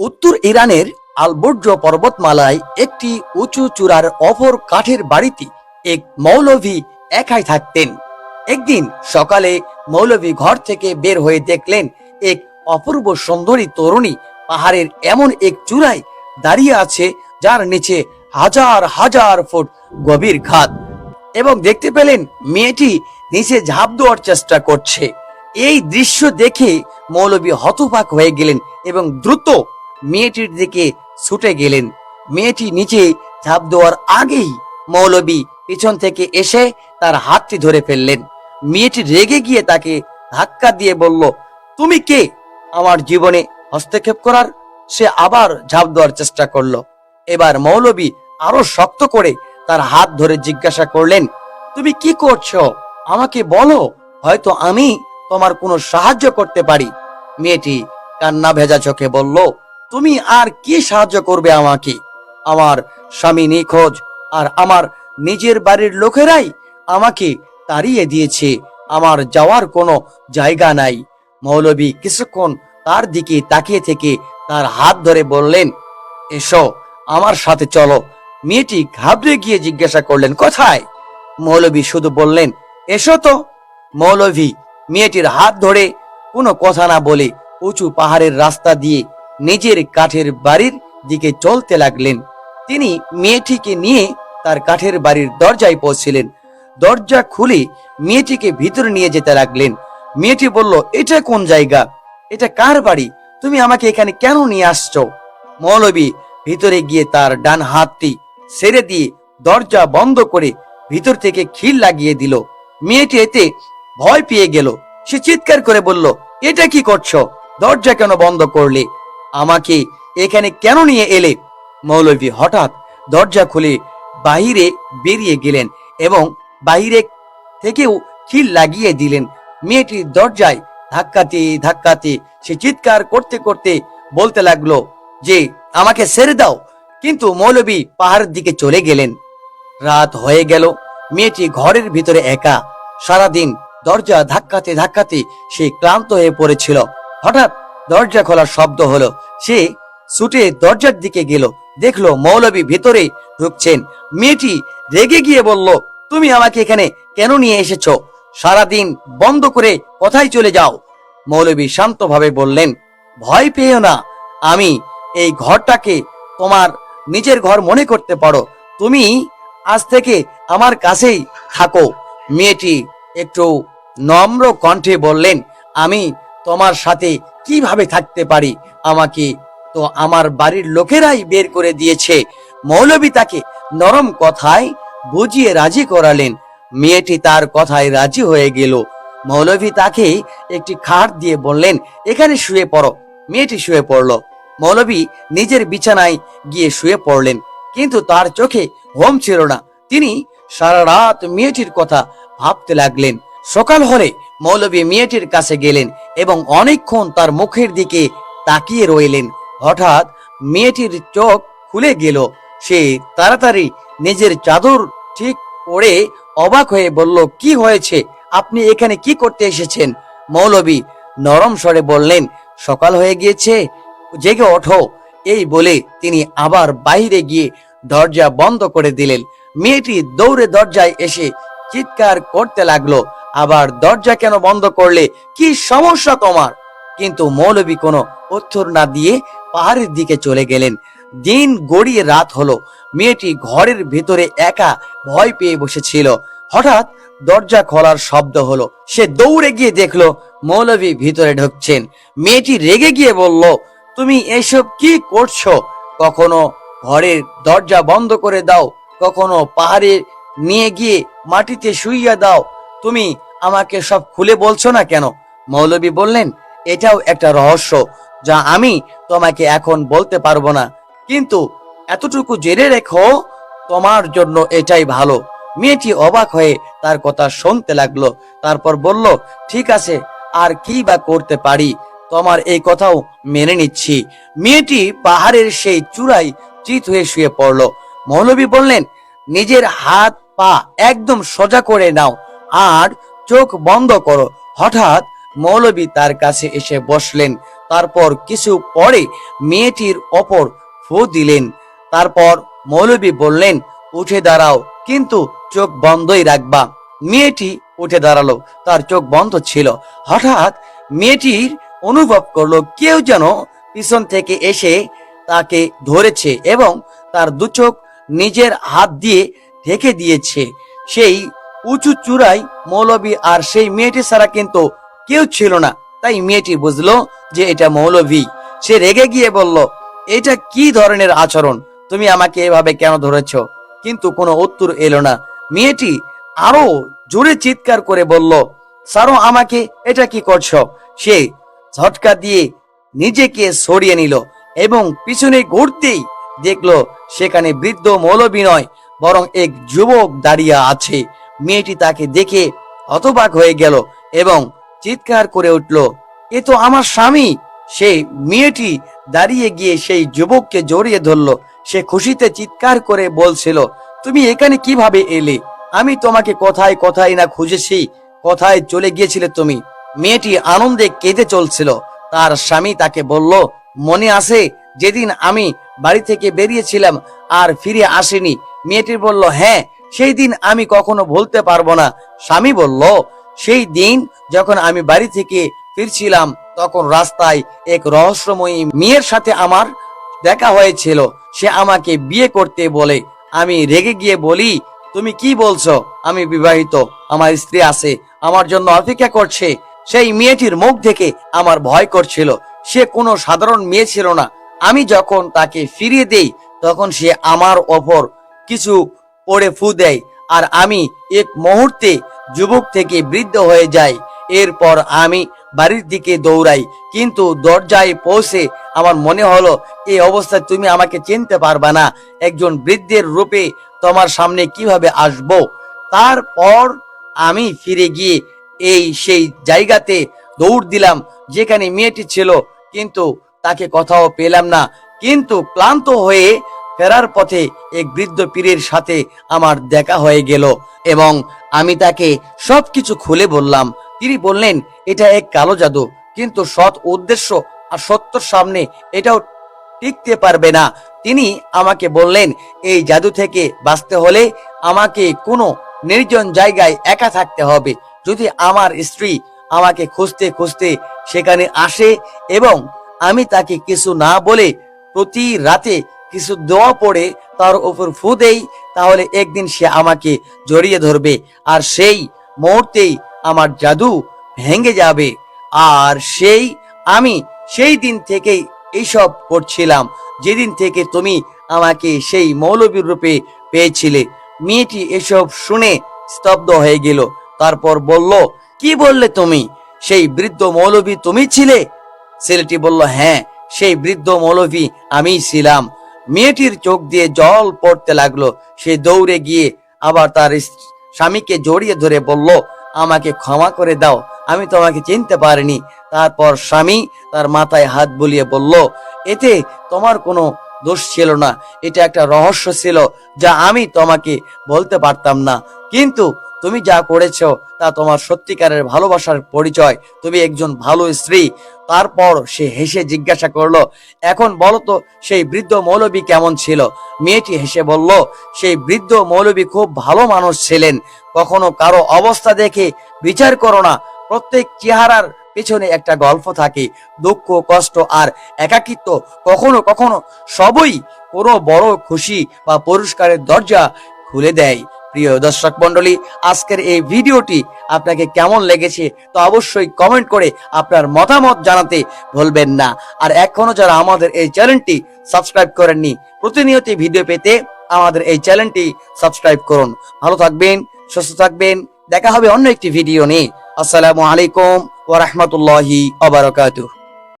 উত্তর ইরানের আলবর্জ পর্বতমালায় একটি উঁচু চূড়ার অপর কাঠের বাড়িতে এক মৌলভী একাই থাকতেন। একদিন সকালে মৌলভী ঘর থেকে বের হয়ে দেখলেন এক অপূর্ব সুন্দরী তরুণী পাহাড়ের এমন এক চূড়ায় দাঁড়িয়ে আছে, যার নিচে হাজার হাজার ফুট গভীর খাত এবং দেখতে পেলেন মেয়েটি নিচে ঝাঁপ দেওয়ার চেষ্টা করছে। এই দৃশ্য দেখে মৌলবী হতবাক হয়ে গেলেন এবং দ্রুত মেয়েটির দিকে ছুটে গেলেন। মেয়েটি নিচে ঝাঁপ দেওয়ার আগেই মৌলবী পিছন থেকে এসে তার হাতটি ধরে ফেললেন। মেয়েটি রেগে গিয়ে তাকে ধাক্কা দিয়ে বলল, তুমি কে? আমার জীবনে হস্তক্ষেপ করার? সে আবার ঝাঁপ দেওয়ার চেষ্টা করল। এবার মৌলবী আরও শক্ত করে তার হাত ধরে জিজ্ঞাসা করলেন, তুমি কি করছ? আমাকে বলো, হয়তো আমি তোমার কোনো সাহায্য করতে পারি? মেয়েটি কান্না ভেজা চোখে বলল তুমি আর কি সাহায্য করবে আমাকে? আমার স্বামী নিখোঁজ আর আমার নিজের বাড়ির লোকেরাই আমাকে তাড়িয়ে দিয়েছে। আমার যাওয়ার কোনো জায়গা নাই। মৌলবী কিছুক্ষণ তার দিকে তাকিয়ে থেকে তার হাত ধরে বললেন, এসো আমার সাথে চলো। মেয়েটি ঘাবড়ে গিয়ে জিজ্ঞাসা করলেন, কোথায়? মৌলবী শুধু বললেন, এসো তো। মৌলভী মেয়েটির হাত ধরে কোনো কথা না বলে উঁচু পাহাড়ের রাস্তা দিয়ে নিজের কাঠের বাড়ির দিকে চলতে লাগলেন। তিনি মেয়েটিকে নিয়ে তার কাঠের বাড়ির দরজায় পৌঁছিলেন। দরজা খুলে মেয়েটিকে ভিতরে নিয়ে যেতে লাগলেন। মেয়েটি বলল, এটা কোন জায়গা? এটা কার বাড়ি? তুমি আমাকে এখানে কেন নিয়ে আসছো? মৌলবী ভিতরে গিয়ে তার ডান হাতটি ছেড়ে দিয়ে দরজা বন্ধ করে ভিতর থেকে খিল লাগিয়ে দিল। মেয়েটি এতে ভয় পেয়ে গেল। সে চিৎকার করে বলল, এটা কি করছ? দরজা কেন বন্ধ করলে? আমাকে এখানে কেন নিয়ে এলে? মৌলভী হঠাৎ দরজা খুলে বাহিরে বেরিয়ে গেলেন এবং বাহিরে থেকেও খিল লাগিয়ে দিলেন। মেয়েটির দরজায় ধাক্কাতে ধাক্কাতে সে চিৎকার করতে করতে বলতে লাগল যে, আমাকে ছেড়ে দাও। কিন্তু মৌলবী পাহাড়ের দিকে চলে গেলেন। রাত হয়ে গেল, মেয়েটি ঘরের ভিতরে একা। সারাদিন দরজা ধাক্কাতে ধাক্কাতে সে ক্লান্ত হয়ে পড়েছিল। হঠাৎ দরজা খোলার শব্দ হলো। সে ছুটে দরজার দিকে গেল। দেখল মৌলবী ভিতরে ঢুকছেন। মেয়েটি রেগে গিয়ে বলল, তুমি আমাকে এখানে কেন নিয়ে এসেছ? সারাদিন বন্ধ করে কোথায় চলে যাও? মৌলবী শান্তভাবে বললেন, ভয় পেও না। আমি এই ঘরটাকে তোমার নিজের ঘর মনে করতে পারো। তুমি আজ থেকে আমার কাছেই থাকো। মেয়েটি একটু নম্র কণ্ঠে বললেন, আমি তোমার সাথে কীভাবে থাকতে পারি? আমাকে তো আমার বাড়ির লোকেরাই বের করে দিয়েছে। মৌলবী তাকে নরম কথায় বুঝিয়ে রাজি করালেন। মেয়েটি তার কথায় রাজি হয়ে গেল। মৌলভী তাকে একটি খাট দিয়ে বললেন, এখানে শুয়ে পড়ো। মেয়েটি শুয়ে পড়ল। মৌলভী নিজের বিছানায় গিয়ে শুয়ে পড়লেন, কিন্তু তার চোখে ঘুম ছিল না। তিনি সারা রাত মেয়েটির কথা ভাবতে লাগলেন। সকাল হলে মৌলভী মেয়েটির কাছে গেলেন এবং অনেকক্ষণ তার মুখের দিকে তাকিয়ে রইলেন। হঠাৎ মেয়েটির চোখ খুলে গেল। সে তাড়াতাড়ি নিজের চাদর ঠিক করে অবাক হয়ে বলল, কি হয়েছে? আপনি এখানে কি করতে এসেছেন? মৌলবী নরম স্বরে বললেন, সকাল হয়ে গিয়েছে, জেগে ওঠো। এই বলে তিনি আবার বাইরে গিয়ে দরজা বন্ধ করে দিলেন। মেয়েটি দৌড়ে দরজায় এসে চিৎকার করতে লাগল। আবার দরজা কেন বন্ধ করলে? কি সমস্যা তোমার? কিন্তু মৌলবী কোনো উত্তর না দিয়ে পাহাড়ের দিকে চলে গেলেন। দিন গড়িয়ে রাত হলো। মেয়েটি ঘরের ভেতরে একা ভয় পেয়ে বসেছিল। হঠাৎ দরজা খোলার শব্দ হলো। সে দৌড়ে গিয়ে দেখল মৌলবী ভিতরে ঢুকছেন। মেয়েটি রেগে গিয়ে বলল, তুমি এসব কি করছ? কখনো ঘরের দরজা বন্ধ করে দাও? কখনো পাহাড়ে নিয়ে গিয়ে মাটিতে শুইয়া দাও? তুমি আমাকে সব খুলে বলছো না কেন? মৌলবী বললেন, এটাও একটা রহস্য যা আমি তোমাকে এখন বলতে পারব না। কিন্তু এতটুকু জেনে রেখো, তোমার জন্য এটাই ভালো। মেয়েটি অবাক হয়ে তার কথা শুনতে লাগল। তারপর বলল, ঠিক আছে, আর কি বা করতে পারি? তোমার এই কথাও মেনে নিচ্ছি। মেয়েটি পাহাড়ের সেই চূড়ায় চিত হয়ে শুয়ে পড়ল। মৌলবী বললেন, নিজের হাত পা একদম সোজা করে নাও, আর চোখ বন্ধ করো। হঠাৎ মৌলবী তার কাছে এসে বসলেন। তারপর কিছু পরে মেয়েটির ওপর ফু দিলেন। তারপর মৌলবী বললেন, উঠে দাঁড়াও, কিন্তু চোখ বন্ধই রাখবা। মেয়েটি উঠে দাঁড়াল। তার চোখ বন্ধ ছিল। হঠাৎ মেয়েটির অনুভব করল, কেউ যেন পিছন থেকে এসে তাকে ধরেছে এবং তার দু চোখ নিজের হাত দিয়ে ঢেকে দিয়েছে। সেই উঁচু চূড়ায় মৌলবী আর সেই মেয়েটি ছাড়া কিন্তু কেউ ছিল না। তাই মেয়েটি বুঝলো যে এটা মৌলভী। সে রেগে গিয়ে বলল, এটা কি ধরনের আচরণ? তুমি আমাকে এভাবে কেন ধরেছ? কিন্তু কোনো উত্তর এলো না। মেয়েটি আরও জোরে চিৎকার করে বলল, সারো আমাকে, এটা কি করছ? সে ঝটকা দিয়ে নিজেকে সরিয়ে নিল এবং পিছনে ঘুরতেই দেখল, সেখানে বৃদ্ধ মৌলবী নয়, বরং এক যুবক দাঁড়িয়ে আছে। মেয়েটি তাকে দেখে হতবাক হয়ে গেল এবং চিৎকার করে উঠল, এ তো আমার স্বামী! সেই মেয়েটি দাঁড়িয়ে গিয়ে সেই যুবককে জড়িয়ে ধরলো। সে খুশিতে চিৎকার করে বলছিল, তুমি এখানে কীভাবে এলে? আমি তোমাকে কোথায় কথায় না খুঁজেছি, কোথায় চলে গিয়েছিলে তুমি। মেয়েটি আনন্দে কেঁদে চলছিল। তার স্বামী তাকে বলল, মনে আছে, যেদিন আমি বাড়ি থেকে বেরিয়েছিলাম আর ফিরে আসেনি? মেয়েটি বলল হ্যাঁ সেই দিন আমি কখনো ভুলতে পারব না। স্বামী বলল, সেই দিন যখন আমি বাড়ি থেকে ফিরছিলাম, তখন রাস্তায় এক রহস্যময়ী মেয়ের সাথে আমার দেখা হয়েছিল। সে আমাকে বিয়ে করতে বলে। আমি রেগে গিয়ে বলি, তুমি কি বলছো? আমি বিবাহিত। আমার স্ত্রী আছে। আমার জন্য অপেক্ষা করছে। সেই মেয়েটির মুখ দেখে আমার ভয় করছিল। সে কোনো সাধারণ মেয়ে ছিল না। আমি যখন তাকে ফিরিয়ে দেই, তখন সে আমার ওপর কিছু পড়ে ফু দেয়। আর আমি এক মুহূর্তে যুবক থেকে বৃদ্ধ হয়ে যাই। এরপর আমি বাড়ির দিকে দৌড়াই। কিন্তু দরজায় পৌঁছে আমার মনে হলো এই অবস্থায় তুমি আমাকে চিনতে পারবা না। একজন বৃদ্ধের রূপে তোমার সামনে কীভাবে আসব? তারপর আমি ফিরে গিয়ে এই সেই জায়গাতে দৌড় দিলাম, যেখানে মেয়েটি ছিল। কিন্তু তাকে কোথাও পেলাম না। কিন্তু ক্লান্ত হয়ে ফেরার পথে এক বৃদ্ধ পীরের সাথে আমার দেখা হয়ে গেল এবং আমি তাকে সবকিছু খুলে বললাম। তিনি বললেন, এটা এক কালো জাদু, কিন্তু সৎ উদ্দেশ্য আর সত্যর সামনে এটাও টিকতে পারবে না। তিনি আমাকে বললেন, এই জাদু থেকে বাঁচতে হলে আমাকে কোনো নির্জন জায়গায় একা থাকতে হবে। যদি আমার স্ত্রী আমাকে খুঁজতে খুঁজতে সেখানে আসে এবং আমি তাকে কিছু না বলে প্রতি রাতে কিছু দোয়া পড়ে তার উপর ফু দেই, তাহলে একদিন সে আমাকে জড়িয়ে ধরবে, আর সেই মুহূর্তেই আমার জাদু ভেঙে যাবে। আর সেই, আমি সেই দিন থেকেই এইসব করছিলাম, যেদিন থেকে তুমি আমাকে সেই মৌলবীর রূপে পেয়েছিলে। মেয়েটি এসব শুনে স্তব্ধ হয়ে গেল, তারপর বলল, কি বললে তুমি? সেই বৃদ্ধ মৌলবী তুমি ছিলে? ছেলেটি বলল হ্যাঁ সেই বৃদ্ধ মৌলবী আমি ছিলাম। মেয়েটির চোখ দিয়ে জল পড়তে লাগল। সে দৌড়ে গিয়ে আবার তার স্বামীকে জড়িয়ে ধরে বলল, আমাকে ক্ষমা করে দাও, আমি তোমাকে চিনতে পারিনি। তারপর স্বামী তার মাথায় হাত বুলিয়ে বলল, এতে তোমার কোনো দোষ ছিল না, এটা একটা রহস্য ছিল যা আমি তোমাকে বলতে পারতাম না। কিন্তু তুমি যা করেছ তা তোমার সত্যিকারের ভালোবাসার পরিচয়। তুমি একজন ভালো স্ত্রী। তারপর সে হেসে জিজ্ঞাসা করল, এখন বলো তো, সেই বৃদ্ধ মৌলবী কেমন ছিল? মেয়েটি হেসে বলল, সেই বৃদ্ধ মৌলবী খুব ভালো মানুষ ছিলেন। কখনো কারও অবস্থা দেখে বিচার করো না। প্রত্যেক চেহারার পেছনে একটা গল্প থাকে। দুঃখ, কষ্ট আর একাকিত্ব কখনো কখনো সবই কোনো বড় খুশি বা পুরস্কারের দরজা খুলে দেয়। প্রিয় দর্শক মন্ডলী আজকের এই ভিডিওটি আপনাকে কেমন লেগেছে তো অবশ্যই কমেন্ট করে আপনার মতামত জানাতে ভুলবেন না। আর এখনও যারা আমাদের এই চ্যানেলটি সাবস্ক্রাইব করেননি, প্রতিনিয়ত ভিডিও পেতে আমাদের এই চ্যানেলটি সাবস্ক্রাইব করুন। ভালো থাকবেন, সুস্থ থাকবেন, দেখা হবে অন্য একটি ভিডিও নিয়ে। আসসালামু আলাইকুম ওয়া রাহমাতুল্লাহি ওয়া বারাকাতুহু।